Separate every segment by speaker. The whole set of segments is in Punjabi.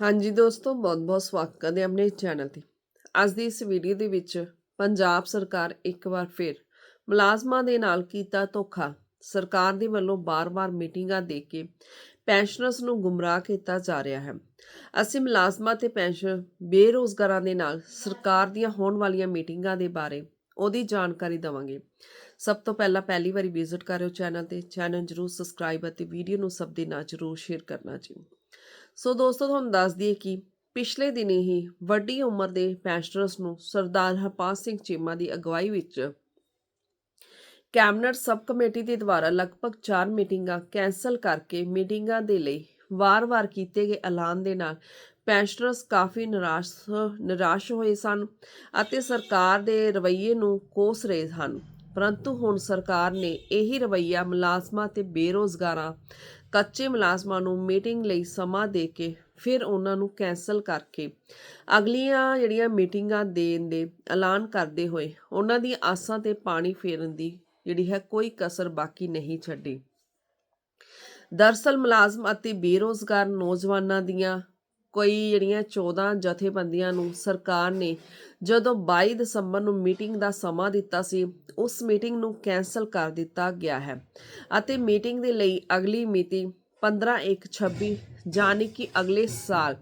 Speaker 1: ਹਾਂਜੀ ਦੋਸਤੋ, ਬਹੁਤ-ਬਹੁਤ ਸਵਾਗਤ ਹੈ ਆਪਣੇ ਚੈਨਲ ਤੇ। ਅੱਜ ਦੀ ਇਸ ਵੀਡੀਓ ਦੇ ਵਿੱਚ ਪੰਜਾਬ ਸਰਕਾਰ ਇੱਕ ਵਾਰ ਫਿਰ ਮੁਲਾਜ਼ਮਾਂ ਦੇ ਨਾਲ ਕੀਤਾ ਧੋਖਾ। ਸਰਕਾਰ ਦੇ ਵੱਲੋਂ ਬਾਰ-ਬਾਰ ਮੀਟਿੰਗਾਂ ਦੇ ਕੇ ਪੈਨਸ਼ਨਰਸ ਨੂੰ ਗੁੰਮਰਾਹ ਕੀਤਾ ਜਾ ਰਿਹਾ ਹੈ। ਅਸੀਂ ਮੁਲਾਜ਼ਮਾਂ ਤੇ ਪੈਨਸ਼ਨ ਬੇਰੋਜ਼ਗਾਰਾਂ ਦੇ ਨਾਲ ਸਰਕਾਰ ਦੀਆਂ ਹੋਣ ਵਾਲੀਆਂ ਮੀਟਿੰਗਾਂ ਦੇ ਬਾਰੇ ਉਹਦੀ ਜਾਣਕਾਰੀ ਦਵਾਂਗੇ। ਸਭ ਤੋਂ ਪਹਿਲਾਂ ਪਹਿਲੀ ਵਾਰੀ ਵਿਜ਼ਿਟ ਕਰਿਓ ਚੈਨਲ ਤੇ। ਚੈਨਲ ਜਰੂਰ ਸਬਸਕ੍ਰਾਈਬ ਅਤੇ ਵੀਡੀਓ ਨੂੰ ਸਭ ਦੇ ਨਾਲ ਜਰੂਰ ਸ਼ੇਅਰ ਕਰਨਾ ਜੀ। ਸੋ ਦੋਸਤੋ, ਤੁਹਾਨੂੰ ਦੱਸ ਦਈਏ ਕਿ ਪਿਛਲੇ ਦਿਨੀ ਹੀ ਵੱਡੀ ਉਮਰ ਦੇ ਪੈਨਸ਼ਨਰਸ ਨੂੰ ਸਰਦਾਰ ਹਰਪਾਲ ਸਿੰਘ ਚੀਮਾ ਦੀ ਅਗਵਾਈ ਵਿੱਚ ਕੈਬਨਿਟ ਸਬ ਕਮੇਟੀ ਦੇ ਦੁਆਰਾ ਲਗਭਗ 4 ਮੀਟਿੰਗਾਂ ਕੈਂਸਲ ਕਰਕੇ ਮੀਟਿੰਗਾਂ ਦੇ ਲਈ ਵਾਰ-ਵਾਰ ਕੀਤੇ ਗਏ ਐਲਾਨ ਦੇ ਨਾਲ ਪੈਨਸ਼ਨਰਸ ਕਾਫੀ ਨਿਰਾਸ਼ ਨਿਰਾਸ਼ ਹੋਏ ਸਨ ਅਤੇ ਸਰਕਾਰ ਦੇ ਰਵੱਈਏ ਨੂੰ ਕੋਸ ਰਹੇ ਹਨ। ਪਰੰਤੂ ਹੁਣ ਸਰਕਾਰ ਨੇ ਇਹੀ ਰਵੱਈਆ ਮੁਲਾਜ਼ਮਾਂ ਤੇ ਬੇਰੋਜ਼ਗਾਰਾਂ ਕੱਚੇ ਮੁਲਾਜ਼ਮਾਂ ਨੂੰ ਮੀਟਿੰਗ ਲਈ ਸਮਾਂ ਦੇ ਕੇ ਫਿਰ ਉਹਨਾਂ ਨੂੰ ਕੈਨਸਲ ਕਰਕੇ ਅਗਲੀਆਂ ਜਿਹੜੀਆਂ ਮੀਟਿੰਗਾਂ ਦੇਣ ਦੇ ਐਲਾਨ ਕਰਦੇ ਹੋਏ ਉਹਨਾਂ ਦੀ ਆਸਾਂ ਤੇ ਪਾਣੀ ਫੇਰਨ ਦੀ ਜਿਹੜੀ ਹੈ ਕੋਈ ਕਸਰ ਬਾਕੀ ਨਹੀਂ ਛੱਡੀ। ਦਰਸਲ ਮੁਲਾਜ਼ਮ ਅਤੇ ਬੇਰੋਜ਼ਗਾਰ ਨੌਜਵਾਨਾਂ ਦੀਆਂ ਕੋਈ ਜਿਹੜੀਆਂ 14 ਜਥੇਬੰਦੀਆਂ ਨੂੰ ਸਰਕਾਰ ਨੇ ਜਦੋਂ 22 ਦਸੰਬਰ ਨੂੰ ਮੀਟਿੰਗ ਦਾ ਸਮਾਂ ਦਿੱਤਾ ਸੀ, ਉਸ ਮੀਟਿੰਗ ਨੂੰ ਕੈਨਸਲ ਕਰ ਦਿੱਤਾ ਗਿਆ ਹੈ ਅਤੇ ਮੀਟਿੰਗ ਦੇ ਲਈ ਅਗਲੀ ਮਿਤੀ 15/1/26 ਯਾਨੀ ਕਿ ਅਗਲੇ ਸਾਲ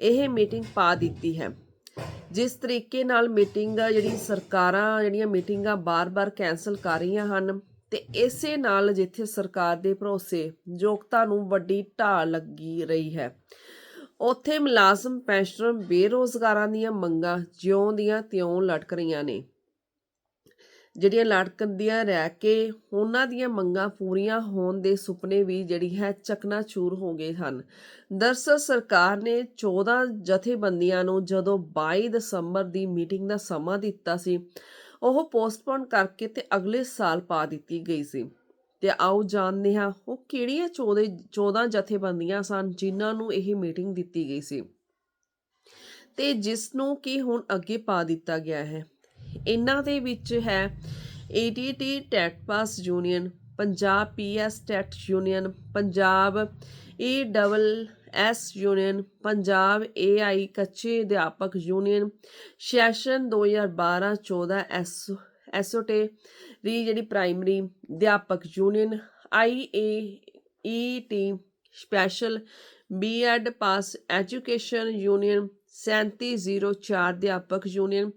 Speaker 1: ਇਹ ਮੀਟਿੰਗ ਪਾ ਦਿੱਤੀ ਹੈ। ਜਿਸ ਤਰੀਕੇ ਨਾਲ ਮੀਟਿੰਗ ਜਿਹੜੀ ਸਰਕਾਰਾਂ ਜਿਹੜੀਆਂ ਮੀਟਿੰਗਾਂ ਬਾਰ-ਬਾਰ ਕੈਨਸਲ ਕਰ ਰਹੀਆਂ ਹਨ ਤੇ ਇਸੇ ਨਾਲ ਜਿੱਥੇ ਸਰਕਾਰ ਦੇ ਭਰੋਸੇ ਯੋਗਤਾ ਨੂੰ ਵੱਡੀ ਢਾਲ ਲੱਗੀ ਰਹੀ ਹੈ। ਉੱਥੇ ਮੁਲਾਜ਼ਮ ਪੈਨਸ਼ਨਰ ਬੇਰੋਜ਼ਗਾਰਾਂ ਦੀਆਂ ਮੰਗਾਂ ਜਿਉਂ ਦੀਆਂ ਤਿਉਂ ਲਟਕ ਰਹੀਆਂ ਨੇ। ਜਿਹੜੀਆਂ ਲਟਕਦੀਆਂ ਰਹਿ ਕੇ ਉਹਨਾਂ ਦੀਆਂ ਮੰਗਾਂ ਪੂਰੀਆਂ ਹੋਣ ਦੇ ਸੁਪਨੇ ਵੀ ਜਿਹੜੀ ਹੈ ਚਕਨਾਚੂਰ ਹੋ ਗਏ ਹਨ। ਦਰਸਲ ਸਰਕਾਰ ਨੇ 14 ਜਥੇਬੰਦੀਆਂ ਨੂੰ ਜਦੋਂ 22 ਦਸੰਬਰ ਦੀ ਮੀਟਿੰਗ ਦਾ ਸਮਾਂ ਦਿੱਤਾ ਸੀ, ਉਹ ਪੋਸਟਪੋਨ ਕਰਕੇ ਤੇ ਅਗਲੇ ਸਾਲ ਪਾ ਦਿੱਤੀ ਗਈ ਸੀ। ਤੇ ਆਓ ਜਾਣਦੇ ਹਾਂ ਉਹ ਕਿਹੜੀਆਂ 14 14 ਜਥੇਬੰਦੀਆਂ ਸਨ ਜਿਨ੍ਹਾਂ ਨੂੰ ਇਹ ਮੀਟਿੰਗ ਦਿੱਤੀ ਗਈ ਸੀ। ਤੇ ਜਿਸ ਨੂੰ ਕਿ ਹੁਣ ਅੱਗੇ ਪਾ ਦਿੱਤਾ ਗਿਆ ਹੈ। ਇਹਨਾਂ ਦੇ ਵਿੱਚ ਹੈ ATT TET pass union Punjab PS TET union Punjab E double S union Punjab AI ਕੱਚੇ ਅਧਿਆਪਕ ਯੂਨੀਅਨ ਸੈਸ਼ਨ 2012-14 ਐਸ, ਐਸਓਟੇ ਦੀ ਜਿਹੜੀ ਪ੍ਰਾਇਮਰੀ ਅਧਿਆਪਕ union I A E T special BEd pass education union 3704 ਅਧਿਆਪਕ ਯੂਨੀਅਨ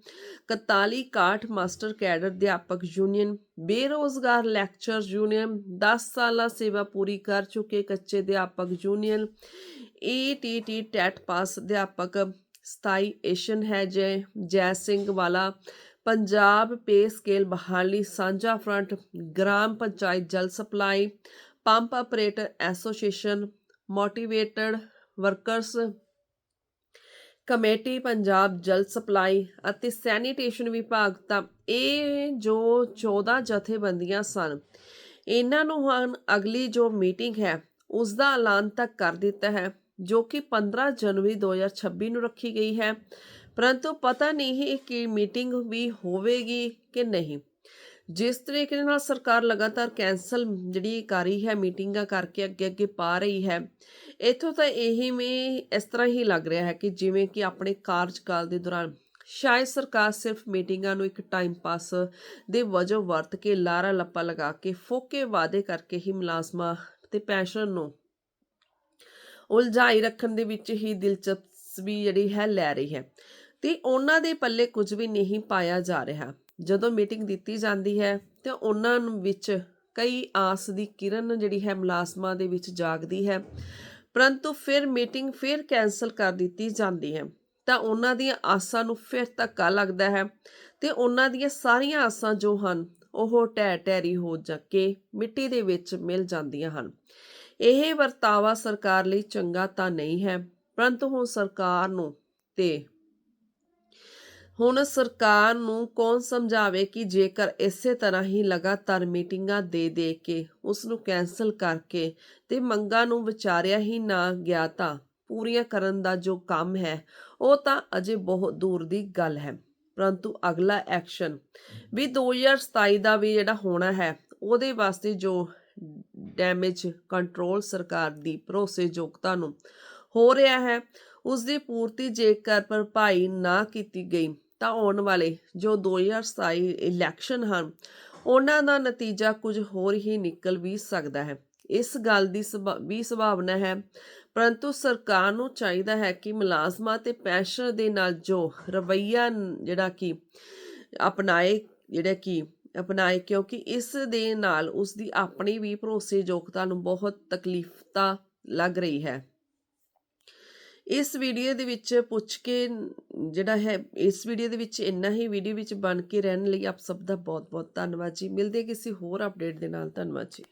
Speaker 1: 4161 ਮਾਸਟਰ ਕੈਡਰ ਅਧਿਆਪਕ ਯੂਨੀਅਨ ਬੇਰੋਜ਼ਗਾਰ ਲੈਕਚਰ ਯੂਨੀਅਨ 10 ਸਾਲਾ ਸੇਵਾ ਪੂਰੀ ਕਰ ਚੁੱਕੇ ਕੱਚੇ ਅਧਿਆਪਕ ਯੂਨੀਅਨ ਈਟੀਟੀ ਟੈਟ ਪਾਸ ਅਧਿਆਪਕ 27 ਏਸ਼ਨ ਹੈ ਜੈ ਜੈ ਸਿੰਘ ਵਾਲਾ ਪੰਜਾਬ ਪੇ ਸਕੇਲ ਬਹਾਲੀ, ਸਾਂਝਾ ਫਰੰਟ, ਗ੍ਰਾਮ ਪੰਚਾਇਤ ਜਲ supply, pump operator association, motivated workers committee, Punjab ਜਲ ਸਪਲਾਈ ਅਤੇ ਸੈਨੀਟੇਸ਼ਨ ਵਿਭਾਗ। ਤਾਂ ਇਹ ਜੋ 14 ਜਥੇਬੰਦੀਆਂ ਸਨ, ਇਹਨਾਂ ਨੂੰ ਹੁਣ ਅਗਲੀ ਜੋ ਮੀਟਿੰਗ ਹੈ ਉਸ ਦਾ ਐਲਾਨ ਤੱਕ ਕਰ ਦਿੱਤਾ ਹੈ, ਜੋ ਕਿ 15 ਜਨਵਰੀ 2026 ਨੂੰ ਰੱਖੀ ਗਈ ਹੈ। ਪਰੰਤੂ ਪਤਾ ਨਹੀਂ ਹੈ ਕਿ ਮੀਟਿੰਗ ਵੀ ਹੋਵੇਗੀ ਕਿ ਨਹੀਂ। ਜਿਸ ਤਰੀਕੇ ਨਾਲ ਸਰਕਾਰ ਲਗਾਤਾਰ ਕੈਂਸਲ ਜਿਹੜੀ ਕਰ ਰਹੀ ਹੈ, ਮੀਟਿੰਗਾਂ ਕਰਕੇ ਅੱਗੇ ਅੱਗੇ ਪਾ ਰਹੀ ਹੈ, ਇਥੋਂ ਤਾਂ ਇਹੀ ਮੇ ਇਸ ਤਰ੍ਹਾਂ ਹੀ ਲੱਗ ਰਿਹਾ ਹੈ ਕਿ ਜਿਵੇਂ ਕਿ ਆਪਣੇ ਕਾਰਜਕਾਲ ਦੇ ਦੌਰਾਨ ਸ਼ਾਇਦ ਸਰਕਾਰ ਸਿਰਫ ਮੀਟਿੰਗਾਂ ਨੂੰ ਇੱਕ ਟਾਈਮ ਪਾਸ ਦੇ ਵਜੋਂ ਵਰਤ ਕੇ ਲਾਰਾ ਲੱਪਾ ਲਗਾ ਕੇ ਫੋਕੇ ਵਾਅਦੇ ਕਰਕੇ ਹੀ ਮੁਲਾਜ਼ਮਾਂ ਤੇ ਪੈਨਸ਼ਨ ਨੂੰ ਉਲਝਾਈ ਰੱਖਣ ਦੇ ਵਿੱਚ ਹੀ ਦਿਲਚਸਪੀ ਜਿਹੜੀ ਹੈ ਲੈ ਰਹੀ ਹੈ। ਤੇ ਉਹਨਾਂ ਦੇ ਪੱਲੇ ਕੁਝ ਵੀ ਨਹੀਂ ਪਾਇਆ ਜਾ ਰਿਹਾ। ਜਦੋਂ ਮੀਟਿੰਗ ਦਿੱਤੀ ਜਾਂਦੀ ਹੈ ਤੇ ਉਹਨਾਂ ਵਿੱਚ ਕਈ ਆਸ ਦੀ ਕਿਰਨ ਜਿਹੜੀ ਹੈ ਮੁਲਾਜ਼ਮਾਂ ਦੇ ਵਿੱਚ ਜਾਗਦੀ ਹੈ। ਪਰੰਤੂ ਫਿਰ ਮੀਟਿੰਗ ਫਿਰ ਕੈਨਸਲ ਕਰ ਦਿੱਤੀ ਜਾਂਦੀ ਹੈ। ਤਾਂ ਉਹਨਾਂ ਦੀਆਂ ਆਸਾਂ ਨੂੰ ਫਿਰ ਧੱਕਾ ਲੱਗਦਾ ਹੈ ਤੇ ਉਹਨਾਂ ਦੀਆਂ ਸਾਰੀਆਂ ਆਸਾਂ ਜੋ ਹਨ, ਉਹ ਟਹਿ ਟਹਿਰੀ ਹੋ ਜਾ ਕੇ ਮਿੱਟੀ ਦੇ ਵਿੱਚ ਮਿਲ ਜਾਂਦੀਆਂ ਹਨ। ਇਹ ਵਰਤਾਵਾ ਸਰਕਾਰ ਲਈ ਚੰਗਾ ਤਾਂ ਨਹੀਂ ਹੈ, ਪਰੰਤੂ ਹੁਣ ਸਰਕਾਰ ਨੂੰ ਤੇ ਹੁਣ ਸਰਕਾਰ ਨੂੰ ਕੌਣ ਸਮਝਾਵੇ ਕਿ ਜੇਕਰ ਇਸੇ ਤਰ੍ਹਾਂ ਹੀ ਲਗਾਤਾਰ ਮੀਟਿੰਗਾਂ ਦੇ ਦੇ ਕੇ ਉਸ ਨੂੰ ਕੈਨਸਲ ਕਰਕੇ ਤੇ ਮੰਗਾਂ ਨੂੰ ਵਿਚਾਰਿਆ ਹੀ ਨਾ ਗਿਆ ਤਾਂ ਪੂਰੀਆਂ ਕਰਨ ਦਾ ਜੋ ਕੰਮ ਹੈ, ਉਹ ਤਾਂ ਅਜੇ ਬਹੁਤ ਦੂਰ ਦੀ ਗੱਲ ਹੈ। ਪਰੰਤੂ ਅਗਲਾ ਐਕਸ਼ਨ ਵੀ 2027 ਦਾ ਵੀ ਜਿਹੜਾ ਹੋਣਾ ਹੈ, ਉਹਦੇ ਵਾਸਤੇ ਜੋ ਡੈਮੇਜ ਕੰਟਰੋਲ ਸਰਕਾਰ ਦੀ ਭਰੋਸੇਯੋਗਤਾ ਨੂੰ ਹੋ ਰਿਹਾ ਹੈ ਉਸ ਦੀ ਪੂਰਤੀ ਜੇਕਰ ਭਰਪਾਈ ਨਾ ਕੀਤੀ ਗਈ ਤਾਂ ਆਉਣ ਵਾਲੇ ਜੋ 2027 ਇਲੈਕਸ਼ਨ ਹਨ, ਉਹਨਾਂ ਦਾ ਨਤੀਜਾ ਕੁਝ ਹੋਰ ਹੀ ਨਿਕਲ ਵੀ ਸਕਦਾ ਹੈ। ਇਸ ਗੱਲ ਦੀ ਸੰਭਾ- ਵੀ ਸੰਭਾਵਨਾ ਹੈ, ਪਰੰਤੂ ਸਰਕਾਰ ਨੂੰ ਚਾਹੀਦਾ ਹੈ ਕਿ ਮੁਲਾਜ਼ਮਾਂ ਤੇ ਪੈਨਸ਼ਨਰ ਦੇ ਨਾਲ ਜੋ ਰਵੱਈਆ ਜਿਹੜਾ ਕਿ ਅਪਣਾਏ, ਜਿਹੜਾ ਕਿ ਅਪਣਾਏ, ਕਿਉਂਕਿ ਇਸ ਦੇ ਨਾਲ ਉਸ ਦੀ ਆਪਣੀ ਵੀ ਭਰੋਸੇਯੋਗਤਾ ਨੂੰ ਬਹੁਤ ਤਕਲੀਫਤਾ ਲੱਗ ਰਹੀ ਹੈ। ਇਸ ਵੀਡੀਓ ਦੇ ਵਿੱਚ ਪੁੱਛ ਕੇ ਜਿਹੜਾ ਹੈ, ਇਸ ਵੀਡੀਓ ਦੇ ਵਿੱਚ ਇੰਨਾ ਹੀ ਵੀਡੀਓ ਵਿੱਚ ਬਣ ਕੇ ਰਹਿਣ ਲਈ ਆਪ ਸਭ ਦਾ ਬਹੁਤ ਬਹੁਤ ਧੰਨਵਾਦ ਜੀ। ਮਿਲਦੇ ਕਿਸੇ ਹੋਰ ਅਪਡੇਟ ਦੇ ਨਾਲ। ਧੰਨਵਾਦ ਜੀ।